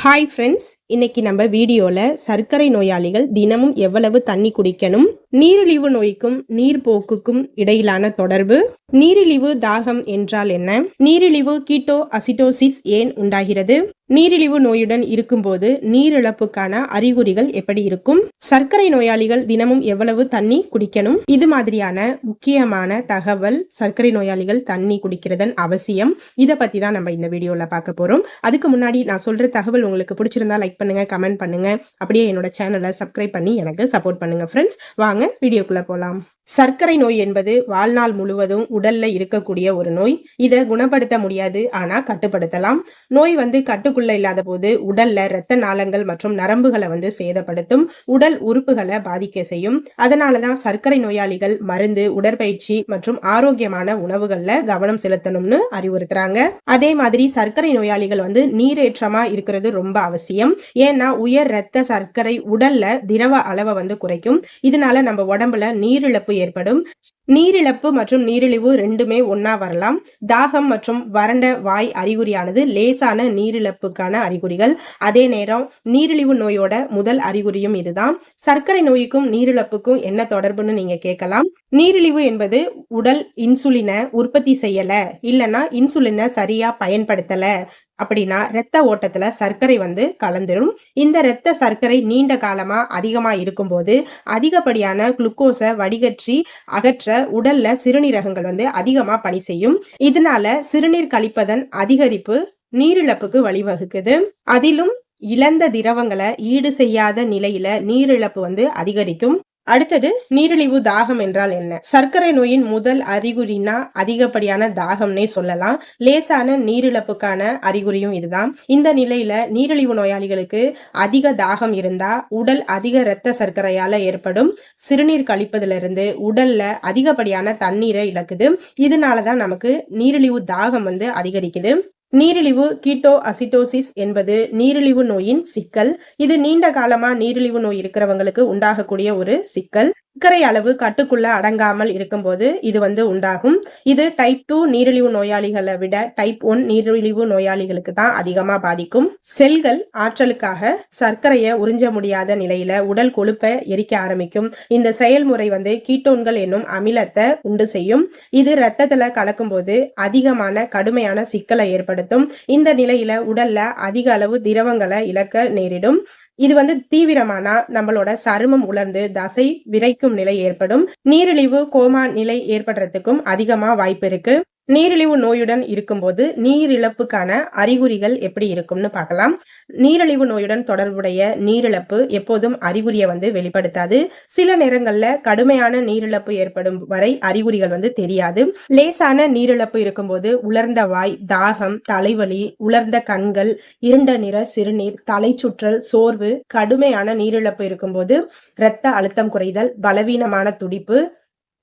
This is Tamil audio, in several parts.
ஹாய் ஃப்ரெண்ட்ஸ் இன்னைக்கு நம்ம வீடியோவில் சர்க்கரை நோயாளிகள் தினமும் எவ்வளவு தண்ணி குடிக்கணும் நீரிழிவு நோய்க்கும் நீர்ப்போக்குக்கும் இடையிலான தொடர்பு நீரிழிவு தாகம் என்றால் என்ன? நீரிழிவு கீட்டோ அசிட்டோசிஸ் ஏன் உண்டாகிறது? நீரிழிவு நோயுடன் இருக்கும்போது நீரிழப்புக்கான அறிகுறிகள் எப்படி இருக்கும்? சர்க்கரை நோயாளிகள் தினமும் எவ்வளவு தண்ணி குடிக்கணும்? இது மாதிரியான முக்கியமான தகவல் சர்க்கரை நோயாளிகள் தண்ணி குடிக்கிறதன் அவசியம். இதை பத்தி தான் நம்ம இந்த வீடியோல பார்க்க போறோம். அதுக்கு முன்னாடி நான் சொல்ற தகவல் உங்களுக்கு பிடிச்சிருந்தா லைக் பண்ணுங்க கமெண்ட் பண்ணுங்க. அப்படியே என்னோட சேனலை சப்ஸ்கிரைப் பண்ணி எனக்கு சப்போர்ட் பண்ணுங்க ஃப்ரெண்ட்ஸ் வாங்க வீடியோக்குள்ளே போகலாம் சர்க்கரை நோய் என்பது வாழ்நாள் முழுவதும் உடல்ல இருக்கக்கூடிய ஒரு நோய். இதை குணப்படுத்த முடியாது ஆனா கட்டுப்படுத்தலாம். நோய் வந்து கட்டுக்குள்ள இல்லாத போது உடல்ல இரத்த நாளங்கள் மற்றும் நரம்புகளை வந்து சேதப்படுத்தும் உடல் உறுப்புகளை பாதிக்க செய்யும். அதனாலதான் சர்க்கரை நோயாளிகள் மருந்து உடற்பயிற்சி மற்றும் ஆரோக்கியமான உணவுகள்ல கவனம் செலுத்தணும்னு அறிவுறுத்துறாங்க. அதே மாதிரி சர்க்கரை நோயாளிகள் வந்து நீரேற்றமா இருக்கிறது ரொம்ப அவசியம். ஏன்னா உயர் இரத்த சர்க்கரை உடல்ல திரவ அளவை வந்து குறைக்கும். இதனால நம்ம உடம்புல நீரிழப்பு ஏற்படும். நீரிழப்பு மற்றும் நீரிழிவு ரெண்டுமே ஒன்னா வரலாம். தாகம் மற்றும் வறண்ட வாய் அறிகுறியானது லேசான நீரிழப்புக்கான அறிகுறிகள். அதே நேரம் நீரிழிவு நோயோட முதல் அறிகுறியும் இதுதான். சர்க்கரை நோய்க்கும் நீரிழப்புக்கும் என்ன தொடர்புன்னு நீங்க கேட்கலாம். நீரிழிவு என்பது உடல் இன்சுலினை உற்பத்தி செய்யல. இல்லைன்னா இன்சுலினை சரியா பயன்படுத்தல. அப்படின்னா இரத்த ஓட்டத்துல சர்க்கரை வந்து கலந்துரும். இந்த இரத்த சர்க்கரை நீண்ட காலமா அதிகமா இருக்கும்போது அதிகப்படியான குளுக்கோஸை வடிகற்றி அகற்ற உடல்ல சிறுநீரகங்கள் வந்து அதிகமா பணி செய்யும். இதனால சிறுநீர் கழிப்பதன் அதிகரிப்பு நீரிழப்புக்கு வழிவகுக்குது. அதிலும் இழந்த திரவங்களை ஈடு செய்யாத நிலையில நீரிழப்பு வந்து அதிகரிக்கும். அடுத்தது நீரிழிவு தாகம் என்றால் என்ன? சர்க்கரை நோயின் முதல் அறிகுறினா அதிகப்படியான தாகம்னே சொல்லலாம். லேசான நீரிழப்புக்கான அறிகுறியும் இதுதான். இந்த நிலையில நீரிழிவு நோயாளிகளுக்கு அதிக தாகம் இருந்தா உடல் அதிக இரத்த சர்க்கரையால ஏற்படும். சிறுநீர் கழிப்பதிலிருந்து உடல்ல அதிகப்படியான தண்ணீரை இழக்குது. இதனாலதான் நமக்கு நீரிழிவு தாகம் வந்து அதிகரிக்குது. நீரிழிவு கீட்டோ அசிட்டோசிஸ் என்பது நீரிழிவு நோயின் சிக்கல். இது நீண்ட காலமா நீரிழிவு நோய் இருக்கிறவங்களுக்கு உண்டாகக்கூடிய ஒரு சிக்கல். சர்க்கரை அளவு கட்டுக்குள்ள அடங்காமல் இருக்கும்போது இது வந்து உண்டாகும். இது டைப் டூ நீரிழிவு நோயாளிகளை விட டைப் ஒன் நீரிழிவு நோயாளிகளுக்கு தான் அதிகமா பாதிக்கும். செல்கள் ஆற்றலுக்காக சர்க்கரையை உறிஞ்ச முடியாத நிலையில உடல் கொழுப்பை எரிக்க ஆரம்பிக்கும். இந்த செயல்முறை வந்து கீட்டோன்கள் என்னும் அமிலத்தை உண்டு செய்யும். இது ரத்தத்துல கலக்கும் போது அதிகமான கடுமையான சிக்கலை ஏற்படுத்தும். இந்த நிலையில உடல்ல அதிக அளவு திரவங்களை இழக்க நேரிடும். இது வந்து தீவிரமானா நம்மளோட சருமம் உலர்ந்து தசை விரைக்கும் நிலை ஏற்படும். நீரிழிவு கோமா நிலை ஏற்படுறதுக்கும் அதிகமா வாய்ப்பு இருக்கு. நீரிழிவு நோயுடன் இருக்கும்போது நீரிழப்புக்கான அறிகுறிகள் எப்படி இருக்கும்னு பார்க்கலாம். நீரிழிவு நோயுடன் தொடர்புடைய நீரிழப்பு எப்போதும் அறிகுறியை வந்து வெளிப்படுத்தாது. சில நேரங்கள்ல கடுமையான நீரிழப்பு ஏற்படும் வரை அறிகுறிகள் வந்து தெரியாது. லேசான நீரிழப்பு இருக்கும்போது உலர்ந்த வாய் தாகம் தலைவலி உலர்ந்த கண்கள் இருண்ட நிற சிறுநீர் தலை சுற்றல் சோர்வு கடுமையான நீரிழப்பு இருக்கும்போது இரத்த அழுத்தம் குறைதல் பலவீனமான துடிப்பு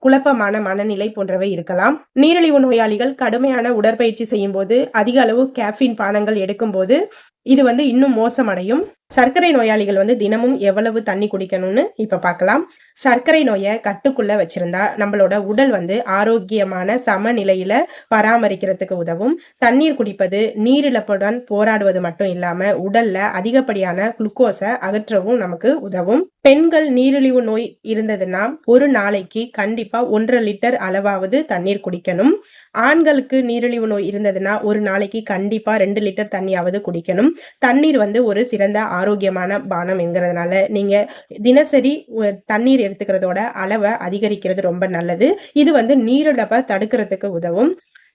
குழப்பமான மனநிலை போன்றவை இருக்கலாம். நீரிழிவு நோயாளிகள் கடுமையான உடற்பயிற்சி செய்யும் போது அதிக அளவு கேஃபின் பானங்கள் எடுக்கும்போது இது வந்து இன்னும் மோசமடையும். சர்க்கரை நோயாளிகள் வந்து தினமும் எவ்வளவு தண்ணி குடிக்கணும்னு இப்ப பார்க்கலாம் சர்க்கரை நோயை கட்டுக்குள்ள வச்சிருந்தா நம்மளோட உடல் வந்து ஆரோக்கியமான சமநிலையில பராமரிக்கிறதுக்கு உதவும். தண்ணீர் குடிப்பது நீரிழப்புடன் போராடுவது மட்டும் இல்லாம உடல்ல அதிகப்படியான குளுக்கோஸை அகற்றவும் நமக்கு உதவும். பெண்கள் நீரிழிவு நோய் இருந்ததுன்னா ஒரு நாளைக்கு கண்டிப்பா ஒன்றரை லிட்டர் அளவாவது தண்ணீர் குடிக்கணும். ஆண்களுக்கு நீரிழிவு நோய் இருந்ததுன்னா ஒரு நாளைக்கு கண்டிப்பா ரெண்டு லிட்டர் தண்ணியாவது குடிக்கணும். தண்ணீர் வந்து ஒரு சிறந்த ஆரோக்கியமான பானம் என்கிறதுனால நீங்க தினசரி தண்ணீர் எடுத்துக்கிறதோட அளவை அதிகரிக்கிறது ரொம்ப நல்லது. இது வந்து நீரிழப்பை தடுக்கிறதுக்கு உதவும்.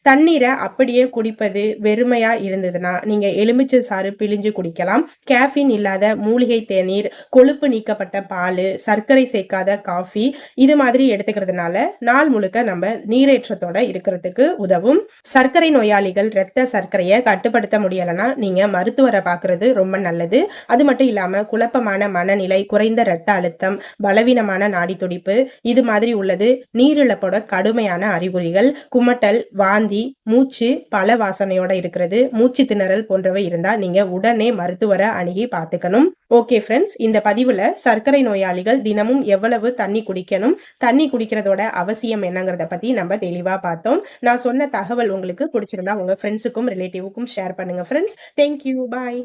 தண்ணீரை அப்படியே குடிப்பது வெறுமையா இருந்ததுன்னா நீங்க எலுமிச்சை சாறு பிழிஞ்சு குடிக்கலாம். கேஃபின் இல்லாத மூலிகை தேநீர் கொழுப்பு நீக்கப்பட்ட பால் சர்க்கரை சேர்க்காத காஃபி இது மாதிரி எடுத்துக்கிறதுனால நாள் முழுக்க நம்ம நீரேற்றத்தோட இருக்கிறதுக்கு உதவும். சர்க்கரை நோயாளிகள் இரத்த சர்க்கரையை கட்டுப்படுத்த முடியலைன்னா நீங்க மருத்துவரை பார்க்கறது ரொம்ப நல்லது. அது மட்டும் இல்லாம குழப்பமான மனநிலை குறைந்த இரத்த அழுத்தம் பலவீனமான நாடி துடிப்பு இது மாதிரி உள்ளது. நீரிழப்போட கடுமையான அறிகுறிகள் குமட்டல் வாந்தி வாந்தி மூச்சு பல வாசனையோட இருக்கிறது. மூச்சு திணறல் போன்றவை இருந்தா நீங்க உடனே மருத்துவரை அணுகி பார்த்துக்கணும். ஓகே ஃப்ரெண்ட்ஸ் இந்த பதிவுல சர்க்கரை நோயாளிகள் தினமும் எவ்வளவு தண்ணி குடிக்கணும் தண்ணி குடிக்கிறதோட அவசியம் என்னங்கிறத பத்தி நம்ம தெளிவா பார்த்தோம். நான் சொன்ன தகவல் உங்களுக்கு பிடிச்சிருந்தா உங்க ஃப்ரெண்ட்ஸுக்கும் ரிலேட்டிவுக்கும் ஷேர் பண்ணுங்க ஃப்ரெண்ட்ஸ் தேங்க்யூ பாய்